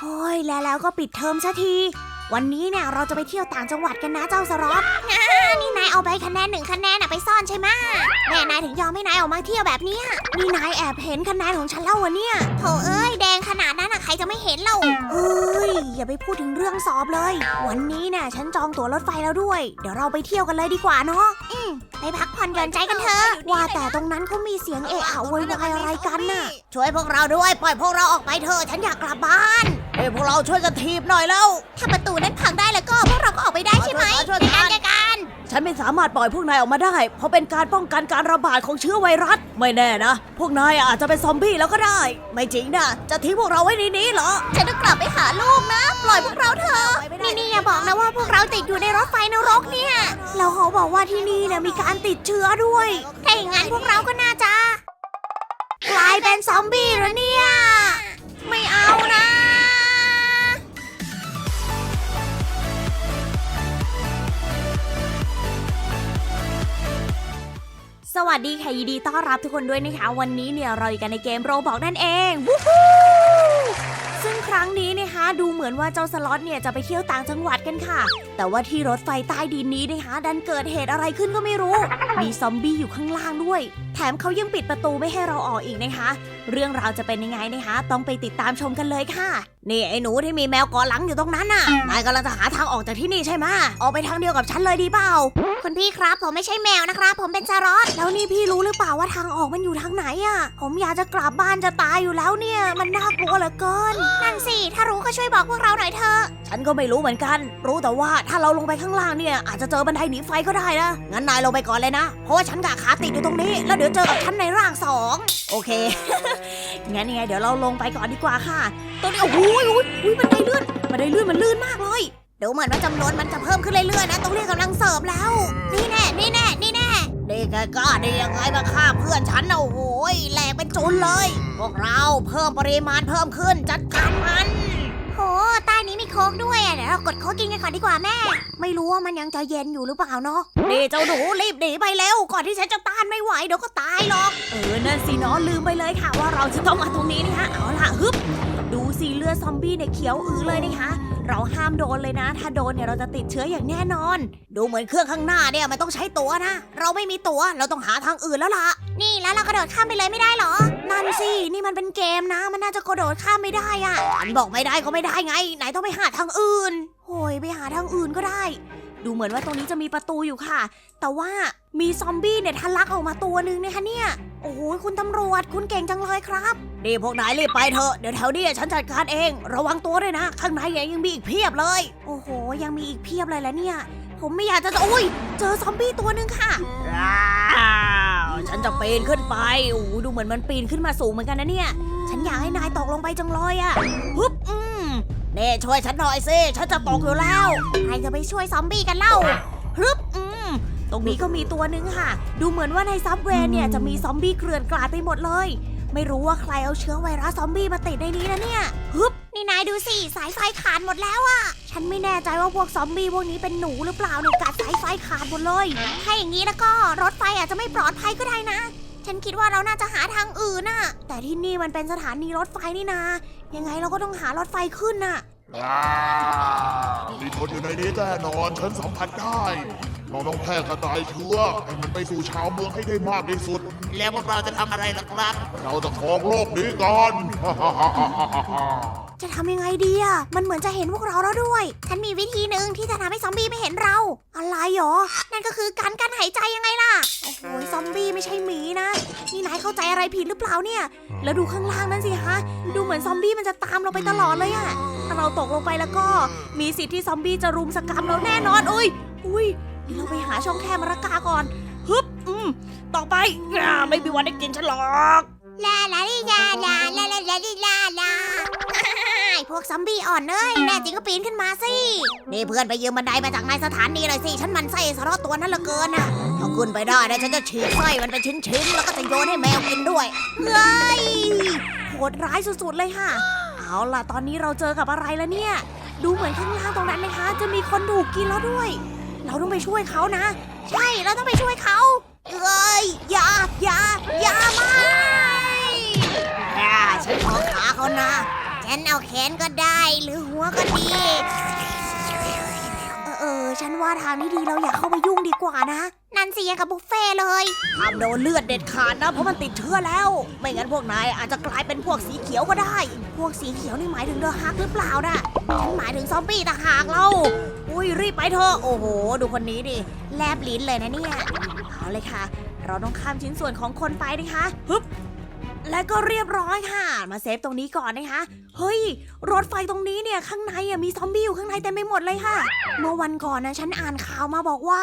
โอ้ยแล้วแล้วก็ปิดเทอมสักที วันนี้เนี่ยเราจะไปเที่ยวต่างจังหวัดกันนะเจ้าสล็อตอ่านี่นายเอาใบคะแนนหนึ่งคะแนนอะไปซ่อนใช่ไหมแม่นายถึงยอมให้นายออกมาเที่ยวแบบเนี้ยนี่นายแอบเห็นคะแนนของฉันแล้ววะเนี่ยโถเอ้ยแดงขนาดนั้นอะใครจะไม่เห็นเราเฮ้ยอย่าไปพูดถึงเรื่องสอบเลย วันนี้เนี่ยฉันจองตั๋วรถไฟแล้วด้วย เดี๋ยวเราไปเที่ยวกันเลยดีกว่าเนาะอืมไปพักผ่อนหย่อนใจกันเถอะว่าแต่ตรงนั้นเขามีเสียงเอะอะโวยวายอะไรกันน่ะ ช่วยพวกเราด้วยปล่อยพวกเราออกไปเถอะฉันอยากกลับบ้าน เอ้ยพวกเราช่วยกันทีบหน่อยแล้ว ถ้าประตูนั้นพังได้แล้วก็พวกเราก็ออกไปได้ใช่ไหมช่วยในกัการนจัดการ ฉันไม่สามารถปล่อยพวกนายออกมาได้ เพราะเป็นการป้องกันการระบาดของเชื้อไวรัส ไม่แน่นะ พวกนายอาจจะเป็นซอมบี้แล้วก็ได้ ไม่จริงนะจะทิ้งพวกเราไว้ในนี้เหรอ ฉันต้องกลับไปหาลูกนะ ปล่อยพวกเราเถอะ ไปไม่ได้ นี่นี่อย่าบอกนะว่าพวกเราติดอยู่ในรถไฟนรกเนี่ยแล้วเขาบอกว่าที่นี่เนี่ยมีการติดเชื้อด้วย ถ้าอย่างนั้นพวกเราก็น่าจะ กลายเป็นซอมบี้แล้วเนี่ย ไม่เอานะ สวัสดีค่ะยินดีต้อนรับทุกคนด้วยนะคะ วันนี้เนี่ยเราอยู่กันในเกมโรบอกนั่นเองวู้ฮู้ซึ่งครั้งนี้นะคะดูเหมือนว่าเจ้าสล็อตเนี่ยจะไปเที่ยวต่างจังหวัดกันค่ะ แต่ว่าที่รถไฟใต้ดินนี้นะคะดันเกิดเหตุอะไรขึ้นก็ไม่รู้ มีซอมบี้อยู่ข้างล่างด้วย แถมเขายังปิดประตูไม่ให้เราออกอีกนะคะ เรื่องราวจะเป็นยังไงนะคะ ต้องไปติดตามชมกันเลยค่ะ นี่ไอ้หนูที่มีแมวเกอหลังอยู่ตรงนั้นน่ะ นายกำลังจะหาทางออกจากที่นี่ใช่ไหมออกไปทางเดียวกับฉันเลยดีเปล่า คุณพี่ครับ ผมไม่ใช่แมวนะครับ ผมเป็นจารอดแล้วนี่พี่รู้หรือเปล่าว่าทางออกมันอยู่ทางไหนอะ่ะ ผมอยากจะกลับบ้านจะตายอยู่แล้วเนี่ย มันน่ากลัวเหลือเกิน นั่นสิ ถ้ารู้ก็ช่วยบอกพวกเราหน่อยเถอะ ฉันก็ไม่รู้เหมือนกัน รู้แต่ว่าถ้าเราลงไปข้างล่างเนี่ยอาจจะเจอบันไดหนีไฟก็ได้นะ งั้นนายลงไปก่อนเลยนะ เพราะว่าฉันกะขาติดอยู่ตรงนี้แล้วเดี๋ยวเจอกับฉันในร่างสองโอเค งั้นยังไงเดี๋ยวเราลงไปก่อนดีกว่าค่ะตรงนี้โอ้โหโอ้ยโอ้ยบันไดเลื่อนบันไดเลื่อนมันลื่นมากเลยเดูเหมือนว่าจำนวนมันจะเพิ่มขึ้นเรื่อยๆนะต้องเรียกกำลังเสริมแล้ว นี่แน่นี่แน่นี่แน่เด็กกล้าได้ยังไงมาฆ่าเพื่อนฉันนะโอ้โหยแหลกเป็นจุนเลย พวกเราเพิ่มปริมาณเพิ่มขึ้นจัดการมันโหต้นี้มีโค้กด้วยอะเดี๋ยวเรากดโค้กกินกันก่อนดีกว่าแม่ ไม่รู้ว่ามันยังจะเย็นอยู่หรือเปล่าเนาะนี่เจ้าหนูรีบหนีไปเร็วก่อนที่ฉันจะต้านไม่ไหวเดี๋ยวก็ตายหรอก เออนั่นสิเนาะลืมไปเลยค่ะว่าเราจะต้องมาตรงนี้นะคะเอาล่ะฮึบดูสิเลือดซอมบี้เนี่ยเขียวอื้อเลยนะคะ เราห้ามโดนเลยนะ ถ้าโดนเนี่ยเราจะติดเชื้ออย่างแน่นอน ดูเหมือนเครื่องข้างหน้าเนี่ยมันต้องใช้ตั๋วนะ เราไม่มีตั๋วเราต้องหาทางอื่นแล้วล่ะ นี่แล้วเรากระโดดข้ามไปเลยไม่ได้เหรอ นั่นสิ นี่มันเป็นเกมนะ มันน่าจะกระโดดข้ามไม่ได้อะฉันบอกไม่ได้ก็ไม่ได้ไง ไหนต้องไปหาทางอื่นโอ้ยไปหาทางอื่นก็ได้ ดูเหมือนว่าตรงนี้จะมีประตูอยู่ค่ะ แต่ว่ามีซอมบี้เนี่ยทะลักออกมาตัวหนึงนะคะเนี่ย โอ้โหคุณตำรวจคุณเก่งจังเลยครับนี่พวกนายรีบไปเถอะ เดี๋ยวแถวนี้ฉันจัดการเอง ระวังตัวด้วยนะ ข้างในยังมีอีกเพียบเลย โอ้โห ยังมีอีกเพียบเลยแล้วเนี่ย ผมไม่อยากจะโอ้ย เจอซอมบี้ตัวหนึ่งค่ะ ฉันจะปีนขึ้นไปโอ้โหดูเหมือนมันปีนขึ้นมาสูงเหมือนกันนะเนี่ย ฉันอยากให้นายตกลงไปจังเลยอะฮึบอืมเน่ช่วยฉันหน่อยสิ ฉันจะตกอยู่แล้ว ใครจะไปช่วยซอมบี้กันเล่าฮึบอืมตรงนี้ก็มีตัวหนึ่งค่ะ ดูเหมือนว่าในซับเวย์เนี่ยจะมีซอมบี้เกลื่อนกลาดไปหมดเลย ไม่รู้ว่าใครเอาเชื้อไวรัสซอมบี้มาติดในนี้นะเนี่ยฮึบนี่นายดูสิสายไฟขาดหมดแล้วอะฉันไม่แน่ใจว่าพวกซอมบี้พวกนี้เป็นหนูหรือเปล่าเนี่ยกัดสายไฟขาดหมดเลย ถ้าอย่างนี้แล้วก็รถไฟอาจจะไม่ปลอดภัยก็ได้นะ ฉันคิดว่าเราน่าจะหาทางอื่นน่ะ แต่ที่นี่มันเป็นสถานีรถไฟนี่นา ยังไงเราก็ต้องหารถไฟขึ้นน่ะอ่ามีคนอยู่ในนี้แน่นอนฉันสัมผัสได้ เราต้องแพร่กระจายเชื้อให้มันไปสู่ชาวเมืองให้ได้มากที่สุด แล้วพวกเราจะทำอะไรล่ะครับ เราจะครองโลกนี้กัน จะทำยังไงดีอะมันเหมือนจะเห็นพวกเราแล้วด้วย ฉันมีวิธีหนึ่งที่จะทำให้ซอมบี้ไม่เห็นเรา อะไรหรอ นั่นก็คือการกั้นหายใจยังไงล่ะ โอ้โหซอมบี้ไม่ใช่หมีนะ นี่นายเข้าใจอะไรผิดหรือเปล่าเนี่ย แล้วดูข้างล่างนั่นสิฮะ ดูเหมือนซอมบี้มันจะตามเราไปตลอดเลยอะถ้าเราตกลงไปแล้วก็ มีสิทธิ์ที่ซอมบี้จะรุมสกรรมเราแน่นอน อุ้ย อุ้ยเดี๋ยวเราไปหาช่องแคบมารากาก่อน ฮึบ อืม ต่อไปอ่าไม่มีวันได้กินฉันหรอก ลาลาลิลาลาลาลาลาลิลาลาไอ้ พวกซอมบี้อ่อนเอ้ยแน่จริงก็ปีนขึ้นมาสิ นี่เพื่อนไปยืมบันไดมาจากนายสถานีหน่อยสิ ฉันมันไส้สารตัวนั้นลือเกินอะถ้าขึ้นไปได้นะฉันจะฉีกไส้มันเป็นชิ้นๆ แล้วก็จะโยนให้แมวกินด้วยเฮ้ยโหดร้ายสุดๆเลยค่ะ เอาล่ะตอนนี้เราเจอกับอะไรแล้วเนี่ย ดูเหมือนข้างล่างตรงนั้นนะคะ จะมีคนถูกกินแล้วด้วย เราต้องไปช่วยเขานะ ใช่เราต้องไปช่วยเขาเอ้ยอย่าอย่าอย่าไม่อ่าฉันขอขาเขานะ ฉฉันเอาแขนก็ได้หรือหัวก็ดี เออเออฉันว่าทางนี้ดีเราอยากเข้าไปยุ่งดีกว่านะ นั่นสิยังกับบุฟเฟ่ต์เลยห้ามโดนเลือดเด็ดขาดนะ เพราะมันติดเชื้อแล้ว ไม่งั้นพวกนายอาจจะกลายเป็นพวกสีเขียวก็ได้ พวกสีเขียวนี่หมายถึงเดอะฮักหรือเปล่าน่ะฉันหมายถึงซอมบี้ต่างหากเรา อุ้ยรีบไปเถอะโอ้โห ดูคนนี้ดิแลบลิ้นเลยนะเนี่ยเอาเลยค่ะ เราต้องข้ามชิ้นส่วนของคนไปนะคะฮึบ และก็เรียบร้อยค่ะ มาเซฟตรงนี้ก่อนนะคะ เฮ้ย รถไฟตรงนี้เนี่ยข้างในอะมีซอมบี้อยู่ข้างในเต็มไปหมดเลยค่ะ เมื่อวันก่อนนะฉันอ่านข่าวมาบอกว่า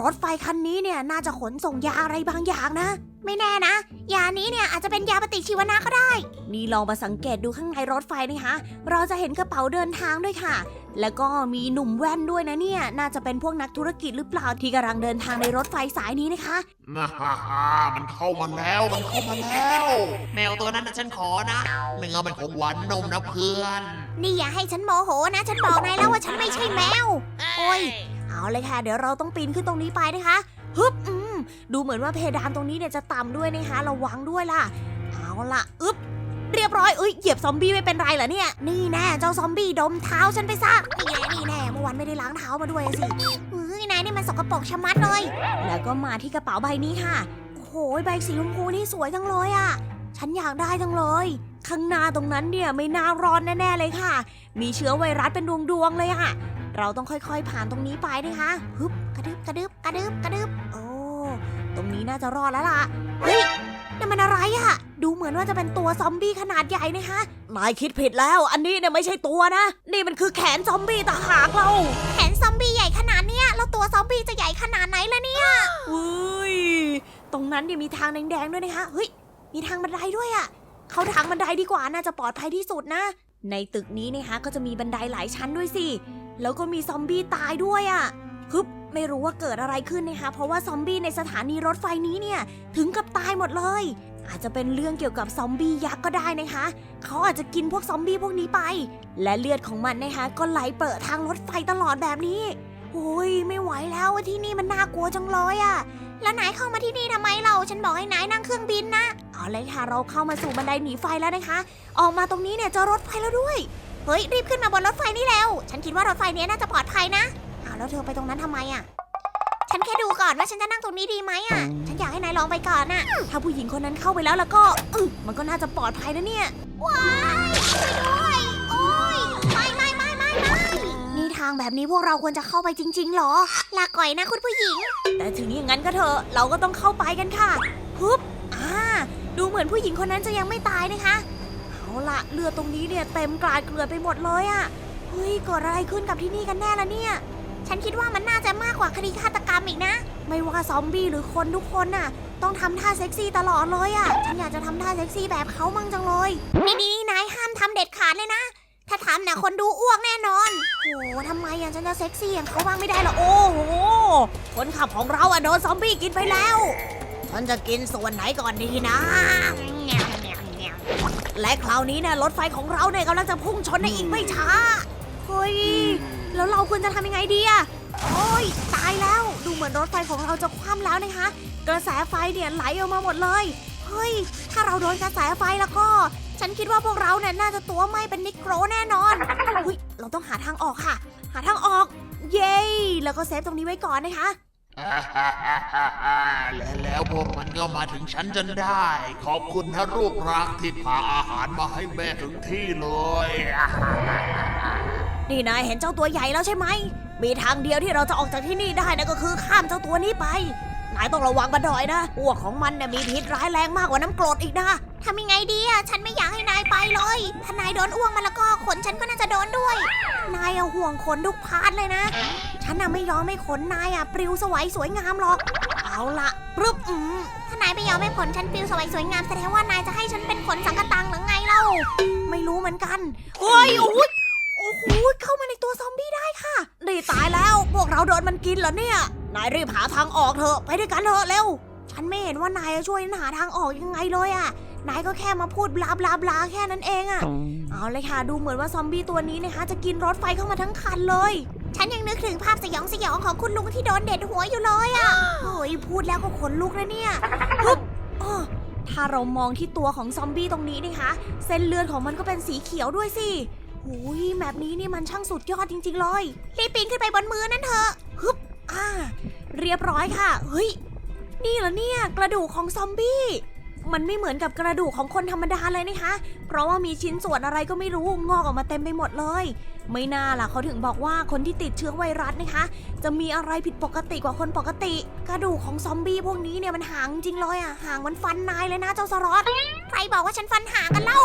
รถไฟคันนี้เนี่ยน่าจะขนส่งยาอะไรบางอย่างนะ ไม่แน่นะ ยานี้เนี่ยอาจจะเป็นยาปฏิชีวนะก็ได้ นี่ลองมาสังเกตดูข้างในรถไฟนะคะเราจะเห็นกระเป๋าเดินทางด้วยค่ะ แล้วก็มีหนุ่มแว่นด้วยนะเนี่ย น่าจะเป็นพวกนักธุรกิจหรือเปล่าที่กำลังเดินทางในรถไฟสายนี้นะคะ นะฮ่าฮ่ามันเข้ามาแล้ว มันเข้ามาแล้ว แมวตัวนั้นนะฉันขอนะเนื้อมันคงหวานนมนะเพื่อน นี่อย่าให้ฉันโมโหนะ ฉันบอกนายแล้วว่าฉันไม่ใช่แมว โอ้ย เอาเลยค่ะ เดี๋ยวเราต้องปีนขึ้นตรงนี้ไปนะคะ ฮึบอืม ดูเหมือนว่าเพดานตรงนี้เนี่ยจะต่ำด้วยนะคะระวังด้วยล่ะ เอาล่ะอึ๊บเรียบร้อยเอ้ยเหยียบซอมบี้ไม่เป็นไรเหรอเนี่ย นี่แน่เจ้าซอมบี้ดมเท้าฉันไปซะนี่แน่นี่แน่เมื่อวานไม่ได้ล้างเท้ามาด้วยสิเฮ้ยนายนี่มันสกปรกชะมัดเลย แล้วก็มาที่กระเป๋าใบนี้ค่ะโอ้โหใบสีชมพูนี่สวยจังเลยอะฉันอยากได้จังเลย ข้างหน้าตรงนั้นเนี่ยไม่น่าร้อนแน่ๆเลยค่ะ มีเชื้อไวรัสเป็นดวงๆเลยอะเราต้องค่อยๆผ่านตรงนี้ไปนะคะฮึบกระดึบกระดึบกระดึบกระดึบโอ้ ตรงนี้น่าจะรอดแล้วล่ะ เฮ้ยนี่นมันอะไรอะดูเหมือนว่าจะเป็นตัวซอมบี้ขนาดใหญ่นะคะนายคิดผิดแล้ว อันนี้เนี่ยไม่ใช่ตัวนะ นี่มันคือแขนซอมบี้ต่างหากเราแขนซอมบี้ใหญ่ขนาดเนี้ยแล้วตัวซอมบี้จะใหญ่ขนาดไหนล่ะเนี่ยเฮ้ยตรงนั้นเนี่ยมีทางแดงๆด้วยนะคะเฮ้ยมีทางบันไดด้วยอะเข้าทางบันไดดีกว่าน่าจะปลอดภัยที่สุดนะ ในตึกนี้นะคะก็จะมีบันไดหลายชั้นด้วยสิแล้วก็มีซอมบี้ตายด้วยอะ่ะฮึบ ไม่รู้ว่าเกิดอะไรขึ้นนะคะ เพราะว่าซอมบี้ในสถานีรถไฟนี้เนี่ยถึงกับตายหมดเลย อาจจะเป็นเรื่องเกี่ยวกับซอมบี้ยักษ์ก็ได้นะคะ เขาอาจจะกินพวกซอมบี้พวกนี้ไป และเลือดของมันนะคะก็ไหลเปิดทางรถไฟตลอดแบบนี้โอ้ยไม่ไหวแล้วที่นี่มันน่ากลัวจังเลยอะ่ะแล้วนายเข้ามาที่นี่ทำไมเรา ฉันบอกให้นายนั่งเครื่องบินนะเอาเลยค่ะเราเข้ามาสู่บันไดหนีไฟแล้วนะคะ ออกมาตรงนี้เนี่ยเจอรถไฟแล้วด้วย เฮ้ยรีบขึ้นมาบนรถไฟนี่แล้ว ฉันคิดว่ารถไฟนี้น่าจะปลอดภัยนะาวแล้วเธอไปตรงนั้นทำไมอะ ฉันแค่ดูก่อนว่าฉันจะนั่งตรงนี้ดีไหมอะ ฉันอยากให้นายลองไปก่อนน่ะ ถ้าผู้หญิงคนนั้นเข้าไปแล้วแล้วก็อึ้งมันก็น่าจะปลอดภัยนะเนี่ย ว้ายช่วยด้วย โอ้ยไม่ไม่ไม่ไม่ไม่นี่ทางแบบนี้พวกเราควรจะเข้าไปจริง ๆ หรอ ลาก่อยนะคุณผู้หญิง แต่ถึงอย่างนั้นก็เถอะเราก็ต้องเข้าไปกันค่ะฮึบอ่า ดูเหมือนผู้หญิงคนนั้นจะยังไม่ตายนะคะ เอาละเรือตรงนี้เนี่ยเต็มกลาดเกลื่อนไปหมดเลยอะเฮ้ยเกิดอะไรขึ้นกับที่นี่กันแน่ละเนี่ย ฉันคิดว่ามันน่าจะมากกว่าคดีฆาตกรรมอีกนะ ไม่ว่าซอมบี้หรือคนทุกคนน่ะ ต้องทำท่าเซ็กซี่ตลอดเลยอะฉันอยากจะทำท่าเซ็กซี่แบบเขามั่งจังเลย นี่นี่นายห้ามทำเด็ดขาดเลยนะ ถ้าทำน่ะคนดูอ้วกแน่นอน โอ้ทำไมอะฉันจะเซ็กซี่อย่างเขาบ้างไม่ได้หรอ โอ้โห คนขับของเราอะโดนซอมบี้กินไปแล้ว ฉันจะกินส่วนไหนก่อนดีนะ และคราวนี้เนี่ยรถไฟของเราเนี่ยกำลังจะพุ่งชนในอีกไม่ช้า เฮ้ย แล้วเราควรจะทำยังไงดีอะโอ้ยตายแล้ว ดูเหมือนรถไฟของเราจะคว่ำแล้วนะคะ กระแสไฟเนี่ยไหลออกมาหมดเลย เฮ้ย ถ้าเราโดนกระแสไฟแล้วก็ ฉันคิดว่าพวกเราเนี่ยน่าจะตัวไหม้เป็นนิโกรแน่นอนเฮ้ยเราต้องหาทางออกค่ะ หาทางออก เย้แล้วก็เซฟตรงนี้ไว้ก่อนนะคะ และแล้วพวกมันก็มาถึงฉันจนได้ ขอบคุณนะลูกรักที่พาอาหารมาให้แม่ถึงที่เลย นี่นายเห็นเจ้าตัวใหญ่แล้วใช่ไหม มีทางเดียวที่เราจะออกจากที่นี่ได้นะก็คือข้ามเจ้าตัวนี้ไป นายต้องระวังบันดอยนะอ้วกของมันเนี่ยมีพิษร้ายแรงมากกว่าน้ำกรดอีกนะทำยังไงดีอะฉันไม่อยากให้นายไปเลย ถ้านายโดนอ้วงมาแล้วก็ขนฉันก็น่าจะโดนด้วย นายอะห่วงขนทุกพาร์ทเลยนะ ฉันอะไม่ยอมให้ขนนายอะปลิวสวยสวยงามหรอก เอาละปรึบอืมถ้านายไม่ยอมให้ขนฉันปลิวสวยสวยงามแสดงว่านายจะให้ฉันเป็นขนสังกะตังหรือไงเล่า ไม่รู้เหมือนกันเฮ้ยโอ้ยโอ้โหเข้ามาในตัวซอมบี้ได้ค่ะนี่ตายแล้ว พวกเราโดนมันกินเหรอเนี่ย นายรีบหาทางออกเถอะ ไปด้วยกันเถอะเร็ว ฉันไม่เห็นว่านายจะช่วยฉันหาทางออกยังไงเลยอะนายก็แค่มาพูดบลาบลาบลาแค่นั้นเองอะเอาเลยค่ะ ดูเหมือนว่าซอมบี้ตัวนี้นะคะ จะกินรถไฟเข้ามาทั้งคันเลย ฉันยังนึกถึงภาพสยองสยองของคุณลุงที่โดนเด็ดหัวอยู่เลยอะโอ้ยพูดแล้วก็ขนลุกนะเนี่ยฮึบอ้อทถ้าเรามองที่ตัวของซอมบี้ตรงนี้นะคะ เส้นเลือดของมันก็เป็นสีเขียวด้วยสิ หุยแบบนี้นี่มันช่างสุดยอดจริง ๆ เลย รีบปีนขึ้นไปบนมือนั่นเถอะอ่า เรียบร้อยค่ะ เฮ้ย นี่เหรอเนี่ย กระดูกของซอมบี้ มันไม่เหมือนกับกระดูกของคนธรรมดาเลยนะคะ เพราะว่ามีชิ้นส่วนอะไรก็ไม่รู้งอกออกมาเต็มไปหมดเลย ไม่น่าล่ะเขาถึงบอกว่าคนที่ติดเชื้อไวรัสนะคะ จะมีอะไรผิดปกติกว่าคนปกติ กระดูกของซอมบี้พวกนี้เนี่ยมันหางจริงเลยอะหางมันฟันนายเลยนะเจ้าสรอตใครบอกว่าฉันฟันหางกันเล่า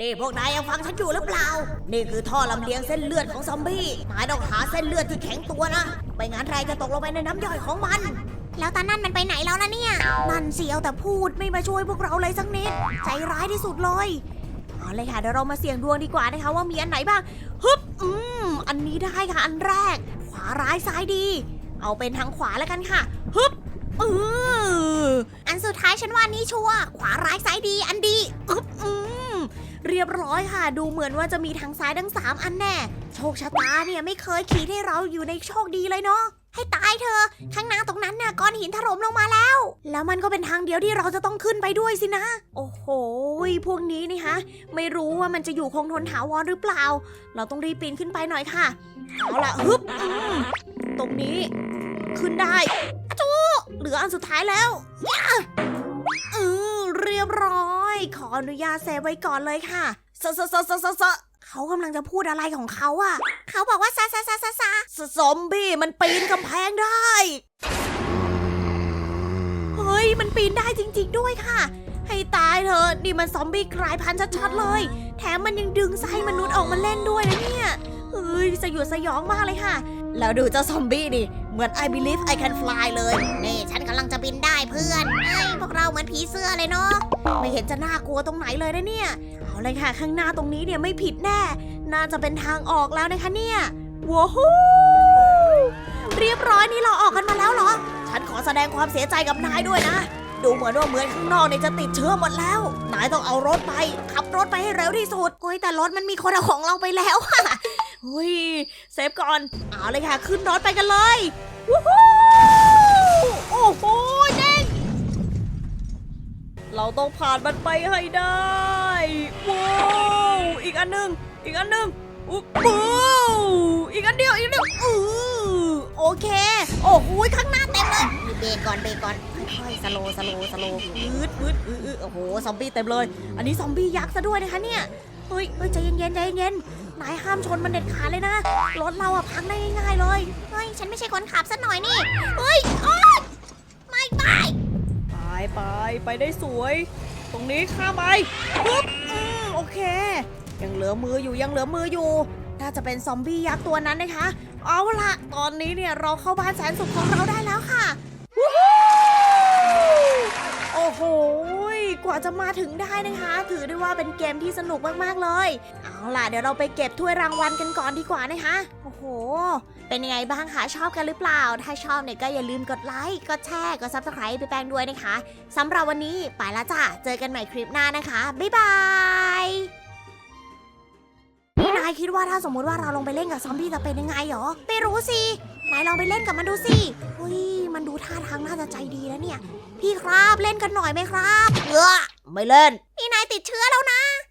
นี่พวกนายยังฟังฉันอยู่หรือเปล่า นี่คือท่อลำเลียงเส้นเลือดของซอมบี้นายต้องหาเส้นเลือดที่แข็งตัวนะไม่งั้นไรจะตกลงไปในน้ำย่อยของมัน แล้วตานั่นมันไปไหนแล้วล่ะเนี่ย นั่นเสียวแต่พูดไม่มาช่วยพวกเราเลยสักนิด ใจร้ายที่สุดเลยเอาเลยค่ะเดี๋ยวเรามาเสี่ยงดวงดีกว่านะคะว่ามีอันไหนบ้างฮึบอืมอันนี้ได้ค่ะอันแรก ขวาร้ายซ้ายดี เอาเป็นทางขวาแล้วกันค่ะฮึบอืออันสุดท้ายฉันว่านี่ชัวร์ขวาร้ายซ้ายดี อันดีอึ๊บอืม เรียบร้อยค่ะ ดูเหมือนว่าจะมีทางซ้ายทั้งสามอันแน่ โชคชะตาเนี่ยไม่เคยคิดให้เราอยู่ในโชคดีเลยเนาะให้ตายเธอ ข้างหน้าตรงนั้นน่ะก้อนหินถล่มลงมาแล้ว แล้วมันก็เป็นทางเดียวที่เราจะต้องขึ้นไปด้วยสินะ โอ้โห พวกนี้นี่ฮะ ไม่รู้ว่ามันจะอยู่คงทนถาวรหรือเปล่า เราต้องรีบปีนขึ้นไปหน่อยค่ะ เอาละฮึบ ตรงนี้ ขึ้นได้จูเหลืออันสุดท้ายแล้ว ยบร้อย ขออนุญาตเซฟไว้ก่อนเลยค่ะซะซะซะซะซะเขากำลังจะพูดอะไรของเขาอะเขาบอกว่าซาซาซาซาซาซซอมบี้มันปีนกำแพงได้ เฮ้ย มันปีนได้จริง ๆ ด้วยค่ะ ให้ตายเถอะนี่มันซอมบี้กลายพันธุ์ชัดๆเลย แถมมันยังดึงไส้มนุษย์ออกมาเล่นด้วยนะเนี่ย เฮ้ยสยดสยองมากเลยค่ะ แล้วดูเจ้าซอมบี้ดิ เหมือน I believe I can fly เลย นี่ฉันกำลังจะบินได้เพื่อนเอ้ยพวกเราเหมือนผีเสื้อเลยเนาะ ไม่เห็นจะน่ากลัวตรงไหนเลยนะเนี่ย เอาเลยค่ะข้างหน้าตรงนี้เนี่ยไม่ผิดแน่ น่าจะเป็นทางออกแล้วนะคะเนี่ยว้าวเรียบร้อยนี่เราออกกันมาแล้วเหรอ ฉันขอแสดงความเสียใจกับนายด้วยนะ ดูเหมือนว่าเหมือนข้างนอกเนี่ยจะติดเชื้อหมดแล้ว นายต้องเอารถไป ขับรถไปให้เร็วที่สุดโอ้ยแต่รถมันมีคนเอาของเราไปแล้ว เฮ้ย เซฟก่อน เอาเลยค่ะ ขึ้นรถไปกันเลยวู้ฮู้โอ้โหเด้งเราต้องผ่านมันไปให้ได้ว้าวอีกอันหนึ่งอีกอันหนึ่งอุ๊บว้าวอีกอันเดียวอีกอันเดียวอือโอเค โอ้โหข้างหน้าเต็มเลยเบรกก่อนเบรกก่อนค่อยๆสโลว์สโลว์สโลว์อืดอืดอืดอืดโอ้โห ซอมบี้เต็มเลย อันนี้ซอมบี้ยักษ์ซะด้วยนะคะเนี่ย เฮ้ยเฮ้ยใจเย็นๆใจเย็นๆนายห้ามชนมันเด็ดขาดเลยนะ รถเราอะพังได้ง่ายๆเลย เฮ้ย ฉันไม่ใช่คนขับสักหน่อยนี่ เฮ้ยโอ๊ยไม่ไป ไปไปไปได้สวย ตรงนี้ข้ามไปปุ๊บอืมโอเค ยังเหลือมืออยู่ยังเหลือมืออยู่ น่าจะเป็นซอมบี้ยักษ์ตัวนั้นนะคะ เอาละตอนนี้เนี่ยเราเข้าบ้านแสนสุขของเราได้แล้วค่ะ โอ้โห กว่าจะมาถึงได้นะคะ ถือได้ว่าเป็นเกมที่สนุกมากๆเลย เอาล่ะเดี๋ยวเราไปเก็บถ้วยรางวัลกันก่อนดีกว่านะคะโอ้โห เป็นยังไงบ้างคะชอบกันหรือเปล่า ถ้าชอบเนี่ยก็อย่าลืมกดไลค์กดแชร์กด subscribe ไปแป้งด้วยนะคะสำหรับวันนี้ไปแล้วจ้ะเจอกันใหม่คลิปหน้านะคะบ๊ายบายนี่นายคิดว่าถ้าสมมุติว่าเราลงไปเล่นกับซอมบี้จะเป็นยังไงหรอไม่รู้สิ นายลองไปเล่นกับมันดูสิเฮ้ยมันดูท่าทางน่าจะใจดีแล้วเนี่ย พี่ครับเล่นกันหน่อยไหมครับ เออไม่เล่น นี่นายติดเชื้อแล้วนะ